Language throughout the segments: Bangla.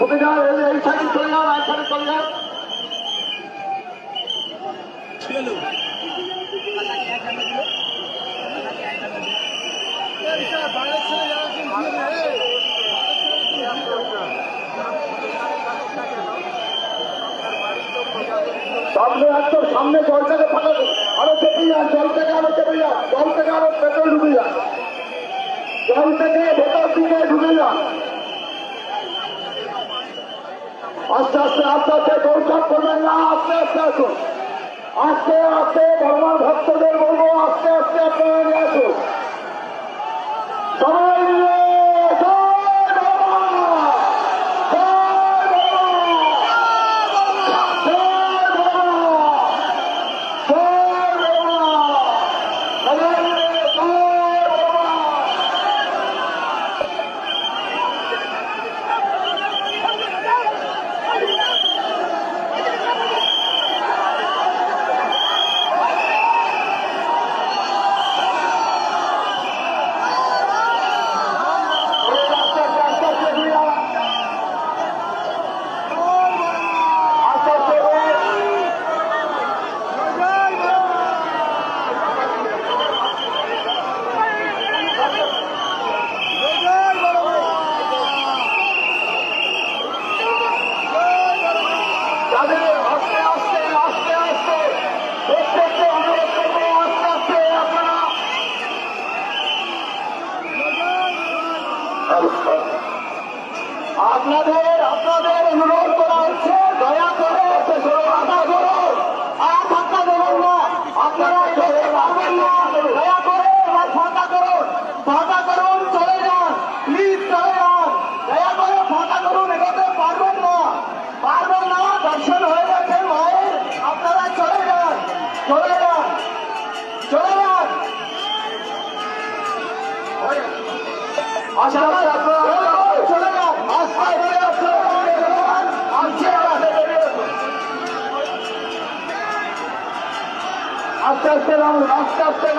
এই সাইডে চলে সাইডে চলে যান সামনে একদম সামনে থেকে ফাঁকা আরও চেপে যান জল থেকে আরও চেপে যান জল থেকে আরও পেট্রোল ঢুকে যান জল থেকে ভেতর দিকে ঢুকে যান আস্তে আস্তে আস্তে আস্তে দৌড়ঝাঁপ করবেন না, আস্তে আস্তে আসুন আস্তে আস্তে ধর্ম ভক্তদের বলব, আস্তে আস্তে আপনারা নিয়ে আসুন সবাই মিলে জয় বাবা! জয় বাবা! জয় বাবা! জয় বাবা! সবাই মিলে জয় বাবা! আস্তে আস্তে আস্তে আস্তে ঘুরে যান। আস্তে আস্তে ঘুরে। যাদের আস্তে আস্তে আস্তে আস্তে প্রত্যেককে অনুরোধ করব আস্তে আস্তে আপনারা আপনাদের আপনাদের অনুরোধ করা হচ্ছে দয়া করে আশা করুন আর ফাঁকা দেবেন না আপনারা চলে পারবেন না দয়া করে এবার ফাঁকা করুন ফাঁকা করুন চলে যান প্লিজ চলে যান দয়া করে ফাঁকা করুন এগোতে পারবেন না পারবেন না দর্শন হয়ে গেছে মায়ের আপনারা চলে যান চলে যান চলে যান আচ্ছা চলে যান আস্তে আস্তে আস্তে আস্তে আস্তে নামুন। আস্তে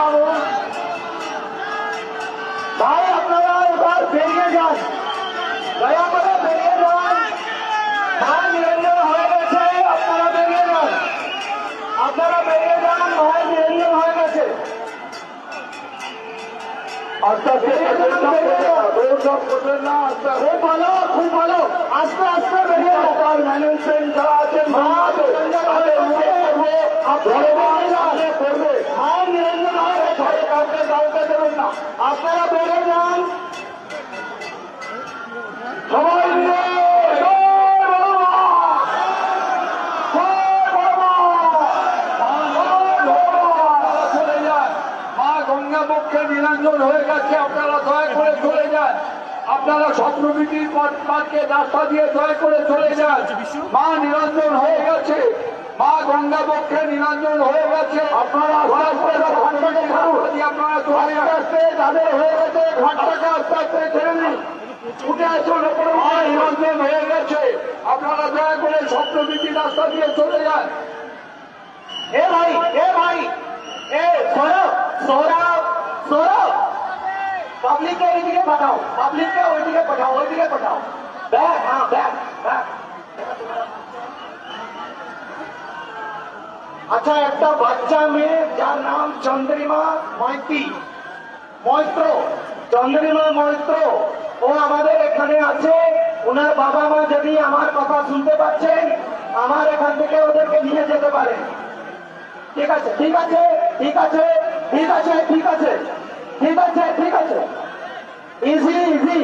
ভাই আপনারা এবার বেরিয়ে যান। দয়া করে বেরিয়ে যান। ভাই নিরঞ্জন হয়ে গেছে আপনারা বেরিয়ে যান। আপনারা বেরিয়ে যান ভাই নিরঞ্জন হয়ে গেছে। আস্তে না আস্তে খুব ভালো খুব ভালো। আস্তে আস্তে বেরিয়ে আপনার ম্যানেজমেন্ট যারা আছেন করবে মায়ের নিরঞ্জন হয়ে গেছে কাউকে কাউকে দেবেন না আপনারা বেরিয়ে যান সবাই মিলে জয় বাবা! জয় বাবা! জয় বাবা! চলে যান মা গঙ্গা পক্ষে নিরঞ্জন হয়ে গেছে আপনারা দয়া করে চলে যান আপনারা স্বপ্নবিটির পাটকে রাস্তা দিয়ে দয়া করে চলে যান মা নিরঞ্জন হয়ে গেছে মা গঙ্গা পক্ষে নিরঞ্জন হয়ে গেছে। আপনারা আস্তে আস্তে যদি আপনারা আস্তে আস্তে যাদের হয়ে গেছে ঘাটটাকে আস্তে আস্তে ছেড়ে দিন উঠে আসুন ওপরে মা নিরঞ্জন হয়ে গেছে। আপনারা দয়া করে স্বপ্নবিটির রাস্তা দিয়ে চলে যান। এ ভাই এ ভাই এ সৌরভ সৌরভ সৌরভ। পাবলিককে ওইদিকে পাঠাও পাবলিককে ওইদিকে পাঠাও ওইদিকে পাঠাও। ব্যাগ হ্যাঁ ব্যাগ ব্যাগ আচ্ছা একটা বাচ্চা মেয়ে, যার নাম চন্দ্রিমা মাইতি মৈত্র, চন্দ্রিমা মৈত্র। ও আমাদের এখানে আছে। ওনার বাবা মা যদি আমার কথা শুনতে পাচ্ছেন, আমার এখান থেকে ওদেরকে নিয়ে যেতে পারে ঠিক আছে ঠিক আছে ঠিক আছে ঠিক আছে ঠিক আছে ঠিক আছে ঠিক আছে। ইজি ইজি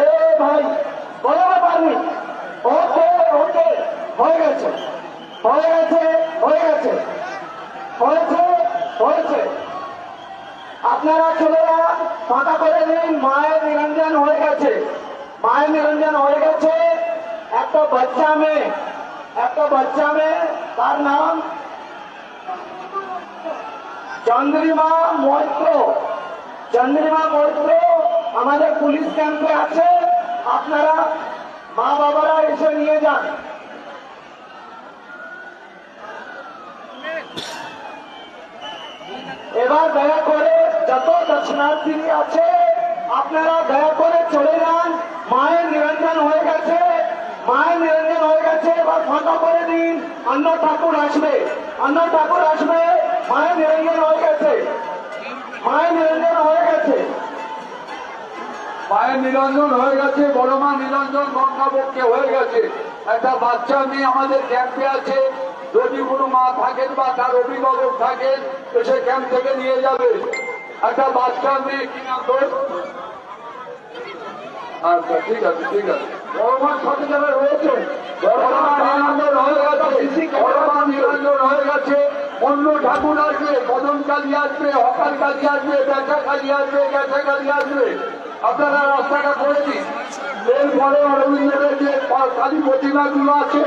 এ ভাই ব্যাপার নেই ওকে ওকে হয়ে গেছে। হয়ে গেছে হয়ে গেছে। হয়েছে হয়েছে। আপনারা যান ফাঁকা করে দিন মায়ের নিরঞ্জন হয়ে গেছে। মায়ের নিরঞ্জন হয়ে গেছে। একটা বাচ্চা মেয়ে, একটা বাচ্চা মেয়ে, তার নাম চন্দ্রিমা মৈত্র। চন্দ্রিমা মৈত্র আমাদের পুলিশ ক্যাম্পে আছে। আপনারা মা বাবারা এসে নিয়ে যান। এবার দয়া করে যত দর্শনার্থী আছে, আপনারা দয়া করে চলে যান। মায়ের নিরঞ্জন হয়ে গেছে। মায়ের নিরঞ্জন হয়ে গেছে, এবার ফাঁকা করে দিন। অন্য ঠাকুর আসবে। অন্য ঠাকুর আসবে, মায়ের নিরঞ্জন হয়ে গেছে। মায়ের নিরঞ্জন হয়ে গেছে। মায়ের নিরঞ্জন হয়ে গেছে, বড় মা নিরঞ্জন গঙ্গাবক্ষে হয়ে গেছে। একটা বাচ্চা মেয়ে আমাদের ক্যাম্পে আছে। যদি কোনো মা থাকেন বা তার অভিভাবক থাকেন, তো সে ক্যাম্প থেকে নিয়ে যাবে। একটা বাচ্চা মেয়ে, কি নাম তোর? আচ্ছা ঠিক আছে ঠিক আছে। হয়ে গেছে অন্য ঠাকুর আসবে হকার আসবে আসবে আসবে আপনারা রাস্তাটা করে দিন এরপরে অরবিন্দের যে কালী প্রতিমাগুলো আছে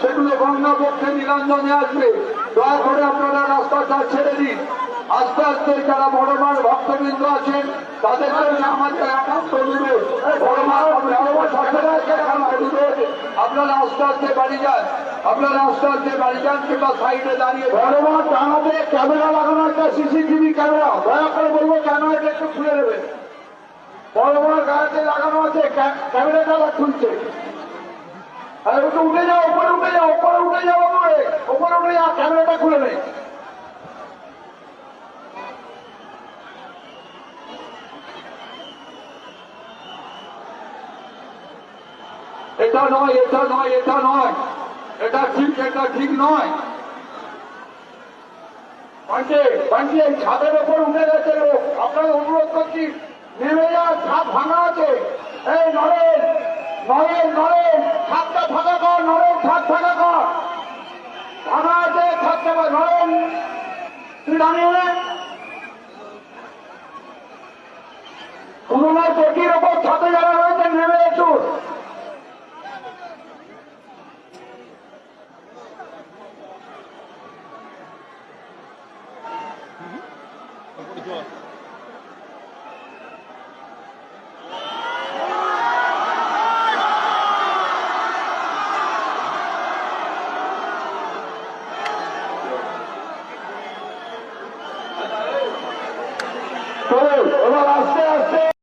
সেগুলো গঙ্গা পক্ষে নিরঞ্জনে আসবে। দয়া করে আপনারা রাস্তাটা ছেড়ে দিন। আস্তে আস্তে যারা বড় মার ভক্তবৃন্দ আছেন, তাদের জন্য আমাদের একান্ত অনুরোধ। বড় মা বড় মা সরকারকে একান্ত অনুরোধ। আপনারা আস্তে আস্তে বাড়ি যান। আপনারা আস্তে আস্তে বাড়ি যান, কিংবা সাইডে দাঁড়িয়ে বড় মার ডানাতে ক্যামেরা লাগানো একটা সিসিটিভি ক্যামেরা। দয়া করে বলব কেন এটা একটু খুলে দেবে বড় বড় গাড়িতে লাগানো আছে, ক্যা- ক্যামেরাটা খুলছে। আর একটু উঠে যাও যাও উপরে উঠে যাও উপরে। উপরে উঠে যাও ক্যামেরাটা খুলে নেই। এটা নয় এটা নয় এটা নয়। এটা ঠিক এটা ঠিক নয়। পাঞ্চে এই ছাদের ওপর উঠে গেছে লোক। আপনার অনুরোধ করছি, নেমে যাওয়ার ছাদ ভাঙা আছে। এই নরেন নরেন ছাদটা ফাঁকা কর নরেন ছাদ ফাঁকা কর ভাঙা আছে ছাদটা ফা- নরেন তুই দাঁড়িয়ে নে। পুরোনো চটির ওপর ছাদে যারা